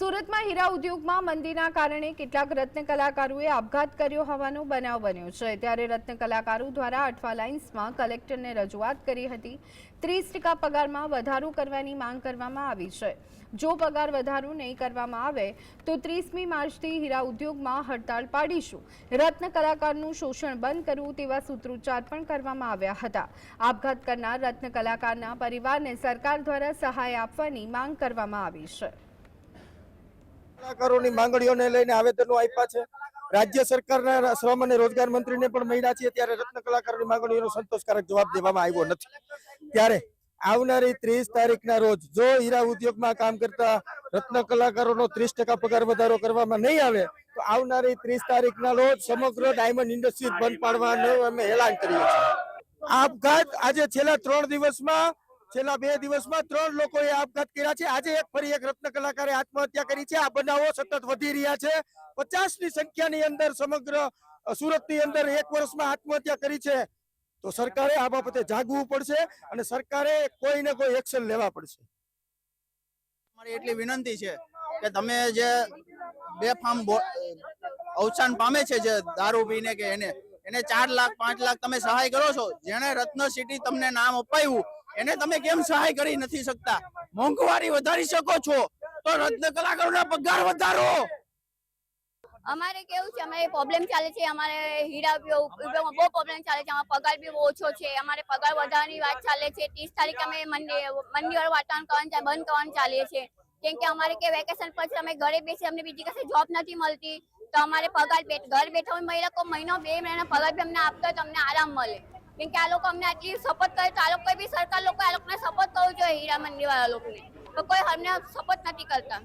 સુરતમાં હીરા ઉદ્યોગમાં મંદીના કારણે કેટલાક રત્ન કલાકારોએ આપઘાત કર્યો હોવાનો બનાવ બન્યો છે. ત્યારે રત્ન કલાકારો દ્વારા અઠવા લાઇન્સમાં કલેક્ટરને રજૂઆત કરી હતી. ત્રીસ ટકા પગારમાં વધારો કરવાની માંગ કરવામાં આવી છે. જો પગાર વધારો નહીં કરવામાં આવે, તો ત્રીસમી માર્ચથી હીરા ઉદ્યોગમાં હડતાળ પાડીશું. રત્ન કલાકારનું શોષણ બંધ કરવું તેવા સૂત્રોચ્ચાર પણ કરવામાં આવ્યા હતા. આપઘાત કરનાર રત્ન કલાકારના પરિવારને સરકાર દ્વારા સહાય આપવાની માંગ કરવામાં આવી છે. કલાકારોની માંગણીઓને લઈને આવેદનો આપ્યા છે. રાજ્ય સરકારના શ્રમ અને રોજગાર મંત્રીને પણ મળ્યા છીએ ત્યારે રત્ન કલાકારોની માંગણીઓનો સંતોષકારક જવાબ દેવામાં આવ્યો નથી. ત્યારે આવનારી ત્રીસ તારીખના રોજ જો હીરા ઉદ્યોગમાં કામ કરતા રત્ન કલાકારોનો ત્રીસ ટકા પગાર વધારો કરવામાં નહીં આવે, તો આવનારી ત્રીસ તારીખના રોજ સમગ્ર ડાયમંડ ઇન્ડસ્ટ્રીઝ બંધ પાડવાનું અમે એલાન કર્યું છે આપઘાત આજે છેલ્લા ત્રણ દિવસમાં છેલ્લા બે દિવસમાં ત્રણ લોકોએ આપઘાત કર્યા છે. આજે એક ફરી એક રત્ન કલાકારે આત્મહત્યા કરી છે. આ બનાવો સતત વધી રહ્યા છે. પચાસની સંખ્યાની અંદર સમગ્ર સુરતની અંદર એક વર્ષમાં આત્મહત્યા કરી છે. તો સરકારે આ બાબતે જાગવું પડશે અને સરકારે કોઈ ને કોઈ એક્શન લેવા પડશે. મારી એટલી વિનંતી છે કે તમે જે બેફામ બો- અવસાન પામે છે જે દારૂ પીને કે એને એને ચાર લાખ, પાંચ લાખ તમે સહાય કરો છો. જેને રત્ન સિટી તમને નામ અપાયું એને તમે કેમ સહાય કરી નથી શકતા? મોંઘવારી વધારી શકો છો, તો રત્ન કલાકારોના પગાર વધારો. અમારે કેવું છે, અમારે પ્રોબ્લેમ ચાલે છે, અમારે હીરા ઉપયોગમાં બહુ પ્રોબ્લેમ ચાલે છે, અમારો પગાર બી બહુ ઓછો છે, અમારે પગાર વધારવાની વાત ચાલે છે, ત્રીસ તારીખે અમે મંદિર વાતાવરણ કરવાનું બંધ કરવાનું ચાલીએ છીએ કેમ કે અમારે કે વેકેશન પછી અમે ઘરે બેસી અમને બીજી કશે જોબ નથી મળતી, તો અમારે પગાર ઘર બેઠા હોય મહિલા કોઈ મહિનો, બે મહિના પગાર બી અમને આપતો તો અમને આરામ મળે. કેમ કે આ લોકો અમને આટલી સપોર્ટ કરે તો આ લોકો બી સરકાર લોકો આ લોકોને સપોર્ટ કરવું જોઈએ હીરા મંદિર વાળા લોકોને. તો કોઈ અમને સપોર્ટ નથી કરતા.